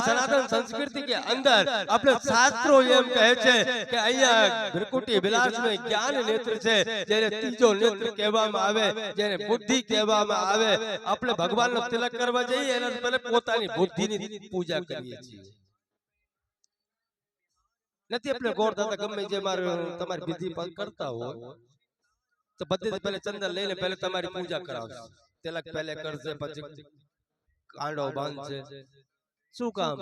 અમારા સનાતન સંસ્કૃતિ કે અંદર આપણે શાસ્ત્રો એમ કહે છે કે અહીંયા ભ્રકુટી વિલાસમાં જ્ઞાન નેત્ર છે જેને ત્રીજો નેત્ર કહેવામાં આવે જેને બુદ્ધિ કહેવામાં આવે આપણે ભગવાનનો તિલક કરવા જઈએ એના પહેલા પોતાની બુદ્ધિની પૂજા કરીએ છીએ નથી આપણે ગોળ થતા ગમે જે મારું તમારી વિધિ પણ કરતા હોય તો બધી પહેલા ચંદન લઈને પહેલા તમારી પૂજા કરાવશે તિલક પહેલે કરશે પછી કાંડો બાંધશે શું કામ?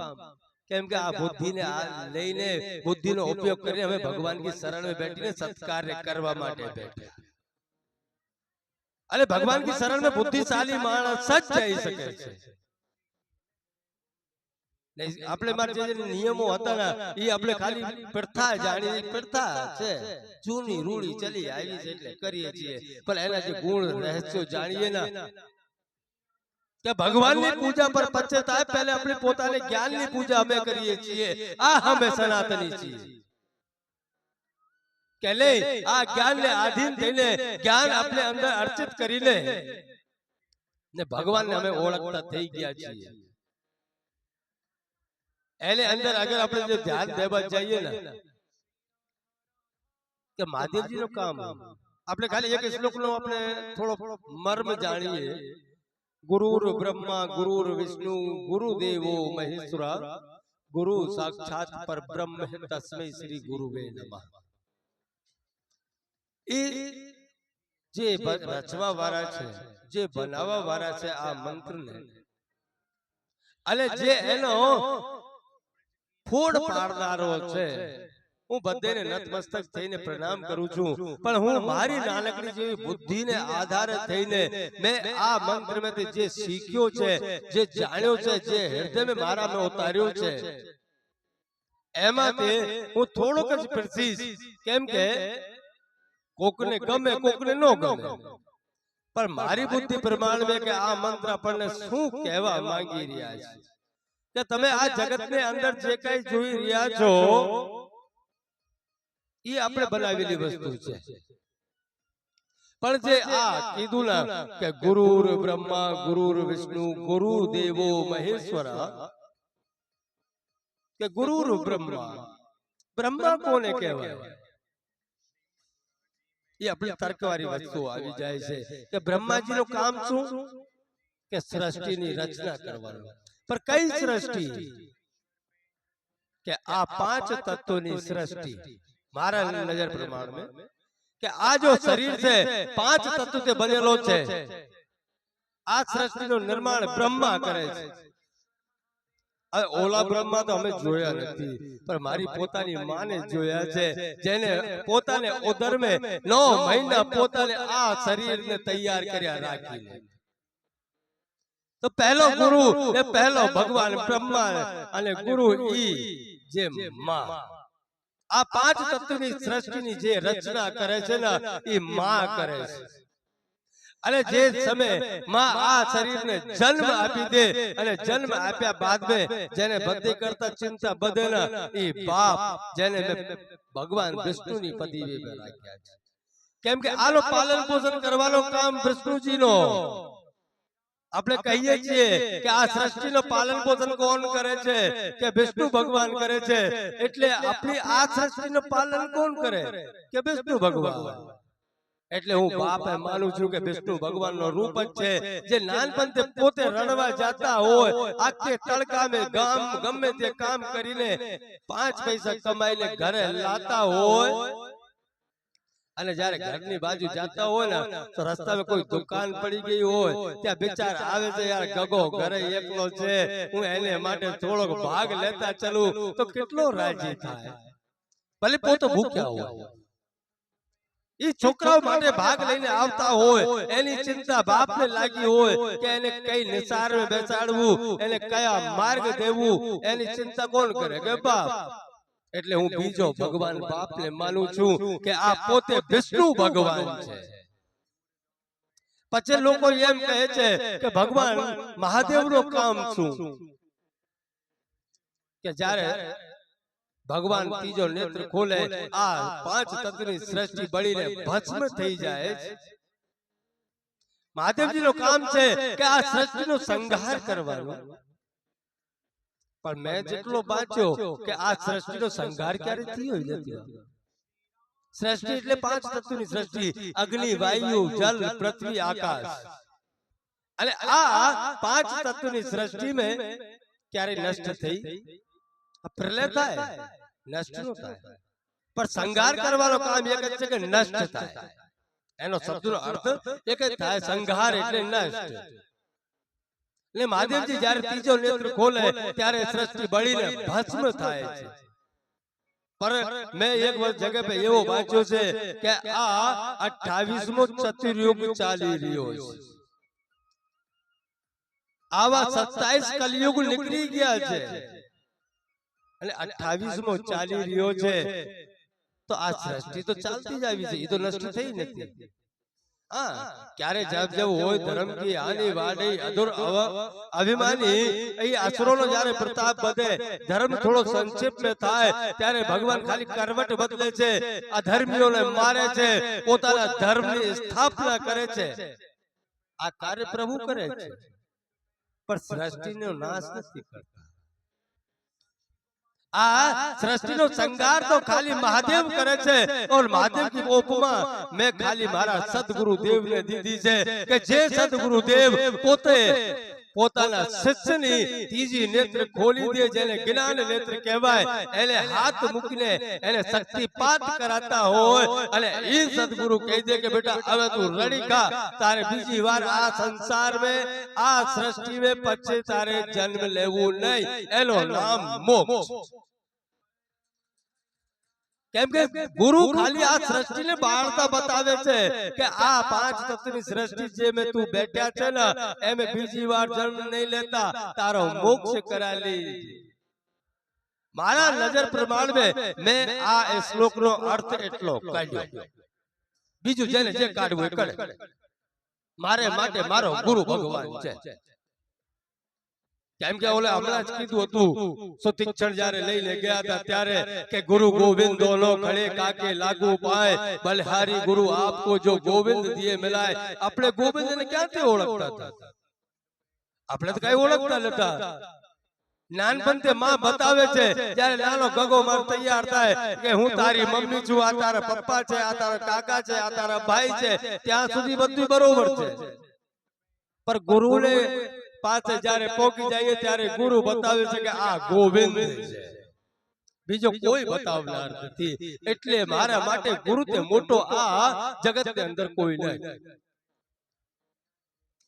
કેમ? કે આ બુદ્ધિને આ લઈને બુદ્ધિનો ઉપયોગ કરીને અમે ભગવાન કી શરણ બેઠીને સત્કાર્ય કરવા માટે બેઠે. અરે ભગવાન કી શરણ में બુદ્ધિશાળી માણસ જ જઈ શકે છે. આપણે મારે જે નિયમો હતા ને એ આપણે ખાલી પ્રથા જાણી પ્રથા છે. જૂની રૂડી ચલી આવી છે એટલે કરીએ છીએ. પણ એના જે ગુણ રહસ્યો જાણીએ ને કે ભગવાનની પૂજા પર થાય પહેલે આપણે પોતાને જ્ઞાનની પૂજા અમે કરીએ છીએ. આ અમે સનાતની છીએ. કે લે આ જ્ઞાનને આધીન થઈને જ્ઞાન આપણે અંદર અર્ચિત કરીને ને ભગવાનને અમે ઓળખતા થઈ ગયા છીએ. એને અંદર અગર આપણે જો ધ્યાન દેવા જઈએ ને કે મહાદેવજી નું કામ આપણે ખાલી એક શ્લોક નો આપણે થોડો મર્મ જાણીએ. ગુરુર બ્રહ્મા ગુરુર વિષ્ણુ ગુરુદેવો મહેશ્વર ગુરુ સાક્ષાત પર બ્રહ્મ તસ્મૈ શ્રી ગુરુવે નમઃ એ જે રચવા વાળા છે જે બનાવવા વાળા છે આ મંત્રને અને જે એનો ફોડ પાડનારો છે હું બધાને નતમસ્તક થઈને પ્રણામ કરું છું. પણ હું મારી નાનકડી જેવી બુદ્ધિને આધારે થઈને મેં આ મંત્રમાંથી જે શીખ્યો છે જે જાણ્યો છે જે હૃદયમાં મારામાં ઉતાર્યો છે. એમાંથી હું થોડોક જ પ્રસીસ કેમ કે કોકને ગમે કોકને ન ગમે. પણ મારી બુદ્ધિ પ્રમાણે કે આ મંત્ર આપણને શું કહેવા માંગી રહ્યા છે? કે તમે આ જગતની અંદર જે કઈ જોઈ રહ્યા છો એ આપણે બનાવેલી વસ્તુ છે પણ જે આ કીધું ના કે ગુરુર બ્રહ્મા ગુરુર વિષ્ણુ ગુરુ દેવો મહેશ્વર કે ગુરુર બ્રહ્મા બ્રહ્મા કોને કહેવાય એ આપણી તર્કવાળી વસ્તુ આવી જાય છે કે બ્રહ્માજીનું કામ શું કે સૃષ્ટિની રચના કરવાનું પણ કઈ સૃષ્ટિ કે આ પાંચ તત્વોની સૃષ્ટિ મારા નજર પ્રમાણે કે આ જો શરીર છે પાંચ તત્વથી બનેલો છે. આ સૃષ્ટિનું નિર્માણ બ્રહ્મા કરે છે. ઓલા બ્રહ્મા તો અમે જોયા નથી પણ મારી પોતાની માને જોયા છે જેને પોતાને ઓધર્મે નવ મહિના પોતાને આ શરીરને તૈયાર કર્યા રાખીને. તો પહેલો ગુરુ એ પહેલો ભગવાન બ્રહ્મા અને ગુરુ ઈ જે માં. આ પાંચ તત્વની સૃષ્ટિની જે રચના કરે છે ને એ માં કરે છે. અને જે સમયમાં આ શરીરને જન્મ આપી દે અને જન્મ આપ્યા બાદ મેં જેને બધી કરતા ચિંતા બધે ને એ બાપ જેને ભગવાન વિષ્ણુની પદવી પર રાખ્યા છે. કેમ કે આનો પાલન પોષણ કરવાનો કામ વિષ્ણુજીનો. આપણે કહીએ છીએ કે આ સૃષ્ટિનો પાલન પોષણ કોણ કરે છે? કે વિષ્ણુ ભગવાન કરે છે? એટલે આપણી આ સૃષ્ટિનું પાલન કોણ કરે? કે વિષ્ણુ ભગવાન. એટલે હું બાપ માનું છું કે વિષ્ણુ ભગવાનનો રૂપ જ છે. જે નાનપણથી પોતે રણવા જતા હોય આખે તડકામે ગામ ગમે તે કામ કરીને પાંચ પૈસા કમાઈને ઘરે લાતા હોય અને જયારે ઘરની બાજુ જતા હોય ને તો રસ્તામાં કોઈ દુકાન પડી ગઈ હોય ત્યાં બિચાર આવે છે યાર ગગો ઘરે એકલો છે હું એને માટે થોડોક ભાગ લેતા ચલું તો કેટલો રાજી થાય? ભલે પોતે ભૂખ્યા હોય એ છોકરાઓ માટે ભાગ લઈને આવતા હોય એની ચિંતા બાપને લાગી હોય કે એને કઈ નિસાર બેસાડવું એને કયા માર્ગ દેવું એની ચિંતા કોણ કરે? કે બાપ. એટલે હું બીજો ભગવાન બાપને માનું છું કે આ પોતે વિષ્ણુ ભગવાન છે. પછી લોકો એમ કહે છે કે ભગવાન મહાદેવનું કામ શું કે જ્યારે ભગવાન ત્રીજો નેત્ર ખોલે આ પાંચ તત્વની સૃષ્ટિ બળીને ભસ્મ થઈ જાય છે. મહાદેવજી નું કામ છે કે આ સૃષ્ટિ નો સંહાર કરવાનો. પણ મેં જેટલો વાંચ્યો કે આ સૃષ્ટિનો સંઘાર ક્યારે થયો નથી સૃષ્ટિ એટલે પાંચ તત્વની સૃષ્ટિ. અગ્નિ વાયુ જલ પૃથ્વી આકાશ. અને આ પાંચ તત્વની સૃષ્ટિ મેં ક્યારે નષ્ટ થઈ પ્રલય થાય. નષ્ટ નો થાય. પણ સંઘાર કરવાનો કામ એક જ છે કે નષ્ટ થાય. એનો શબ્દનો અર્થ એક જ થાય. સંઘાર એટલે નષ્ટ. એટલે મહાદેવજી જ્યારે ત્રીજો નેત્ર ખોલે ત્યારે સૃષ્ટિ બળીને ભસ્મ થાય છે. પર મેં એક વર્ષ જગ્યા પે એવો વાંચ્યો છે કે આ 28મો ચતુર્યુગ ચાલી રહ્યો છે. આવા 27 કલયુગ નીકળી ગયા છે. અને 28મો ચાલી રહ્યો છે. તો આ સૃષ્ટિ તો ચાલતી જ આવી છે. એ તો નષ્ટ થઈ નથી. હા ક્યારે જાપ જબ હોય ધર્મ કી આની વાડી અધુર અભિમાની એ અસુરોનો જ્યારે પ્રતાપ વધે ધર્મ થોડો સંક્ષેપ મે થાય ત્યારે ભગવાન ખાલી કરવટ બદલે છે અધર્મીઓને મારે છે પોતાના ધર્મની સ્થાપના કરે છે. આ કાર્ય પ્રભુ કરે છે. પણ સૃષ્ટિનો નાશ નથી કરતા. આ સૃષ્ટિનો સંગાર તો ખાલી મહાદેવ કરે છે. ઓર મહાદેવની ઉપમા મેં ખાલી મારા સદગુરુ દેવને દીધી છે કે જે સદગુરુ દેવ પોતે પોતાના શિષ્યની ત્રીજી નેત્ર ખોલી દે જેને જ્ઞાન નેત્ર કહેવાય. એને હાથ મૂકીને એને શક્તિપાત કરાતા હોય. અને એ સદગુરુ કહી દે કે બેટા હવે તું રડી ખા તારે બીજી વાર આ સંસાર મે આ સૃષ્ટિ મે પછી તારે જન્મ લેવું નહીં. એનો નામ મોક્ષ. કેમ કે ગુરુ ખાલી આ સૃષ્ટિને બાળતા બતાવે છે કે આ પાંચ તત્વની સૃષ્ટિ જે મેં તું બેઠ્યા છે ને એમે બીજી વાર જન્મ નહીં લેતા તારો મોક્ષ કરાલી મારા નજર પ્રમાણ મેં આ એ શ્લોકનો અર્થ એટલો કાઢ્યો. બીજું જેને જે કાઢવું એ કરે. મારે માટે મારો ગુરુ ભગવાન છે. કેમ કે ઓલે હમણાં જ કીધું હતું સુતિક્ષણ જ્યારે લઈને ગયા હતા ત્યારે કે ગુરુ ગોવિંદ નો ખડે કાકે લાગુ પાય બલહારી ગુરુ આપકો જો ગોવિંદ દિએ મિલાય આપણે ગોવિંદ ને ક્યાંથી ઓળખતા હતા? આપણે તો કઈ ઓળખતા નતા નાનપણથી માં બતાવે છે જ્યારે નાનો ગગો માર તૈયાર થાય કે હું તારી મમ્મી છું આ તારા પપ્પા છે આ તારા કાકા છે આ તારા ભાઈ છે ત્યાં સુધી બધું બરોબર છે. પર ગુરુને પાસે જ્યારે પોકી જઈએ ત્યારે ગુરુ બતાવે છે કે આ ગોવિંદ છે. બીજો કોઈ બતાવનાર નથી. એટલે મારા માટે ગુરુ તે મોટો આ જગતની અંદર કોઈ નહીં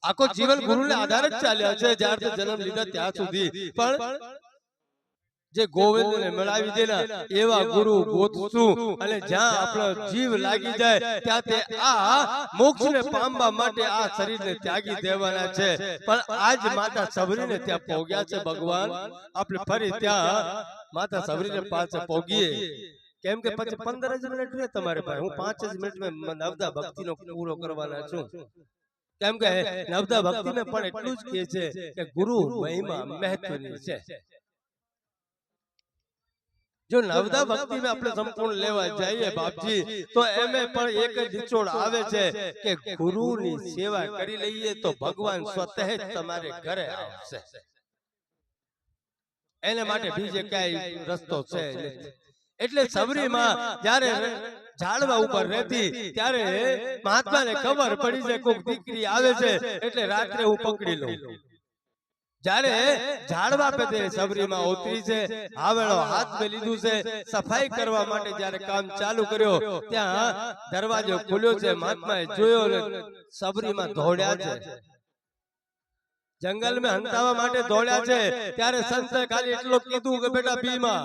આખો જીવન ગુરુને આધારે જ ચાલ્યા છે જ્યારથી જન્મ લીધા ત્યાં સુધી. પણ જે ગોવિંદને મળાવી દેના એવા ગુરુ ગોતશું. અને જ્યાં આપણો જીવ લાગી જાય ત્યાં તે આ મોક્ષને પામવા માટે આ શરીરને ત્યાગી દેવાના છે. પણ આજ માતા સબરીને ત્યાં પહોંચ્યા છે ભગવાન. આપણે ફરી ત્યાં માતા સબરીને પાસે પહોંચીએ. કેમ કે પછી પંદર જ મિનિટ રહે તમારે પાસે. હું પાંચ જ મિનિટમાં નવદા ભક્તિનો પૂરો કરવાના છું. કેમ કે નવદા ભક્તિ ને પણ એટલું જ કે છે કે ગુરુ મહિમા મહત્વની છે. જો નવદા ભક્તિ આપણે સંપૂર્ણ લેવા જઈએ બાપજી તો એમે પણ એક જ નિચોડ આવે છે કે ગુરુની સેવા કરી લઈએ તો ભગવાન સ્વતઃ જ તમારે ઘરે આવશે. એને માટે બીજે ક્યાંય રસ્તો છે એટલે સબરીમાં જ્યારે ઝાડવા ઉપર રહેતી ત્યારે મહાત્માને ખબર પડી છે કોઈક દીકરી આવે છે એટલે રાત્રે હું પકડી લઉં. જ્યારે ઝાડવા પેતે સબરીમાં ઉતરી છે હાવેળો હાથ મેં લીધું છે સફાઈ કરવા માટે જ્યારે કામ ચાલુ કર્યો ત્યાં દરવાજો ખુલ્યો છે મહાત્માએ જોયો ને સબરીમાં દોડ્યા છે. જંગલમાં હંતાવા માટે દોડ્યા છે ત્યારે સંતે ખાલી એટલું કીધું કે બેટા બીમાં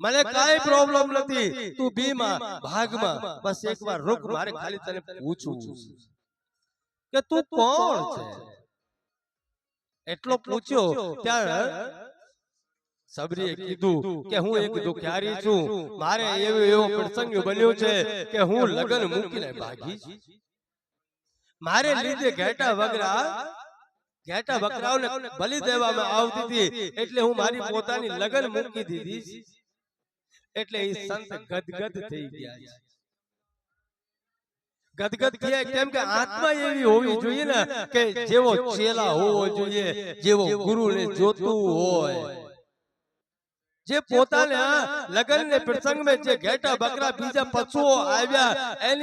મને કાઈ પ્રોબ્લેમ નથી તું બીમાં ભાગમાં બસ એકવાર રૂક મારે ખાલી તને પૂછવું કે તું કોણ છે? એટલો પૂછ્યો ત્યારે સબરીએ કીધું કે હું એક દુખિયારી છું? મારે એવો એવો પ્રસંગ બન્યો છે કે હું લગન મૂકીને ભાગી મારે લીધે ઘેટા વગરા ઘેટા બકરાઓને બલિ દેવામાં આવતી હતી. એટલે હું મારી પોતાની લગન મૂકી દીધી. એટલે એ સંત ગદગદ થઈ ગયા છે. ગદગદ થયા કેમ કે આત્મા એવી હોવી જોઈએ ને કે જેવો ચેલા હોવો જોઈએ જેવો ગુરુને જોતું હોય. જે પોતાને લગ્ન ને પ્રસંગ જે ઘેટા બકરા બીજા પશુઓ આવ્યા એની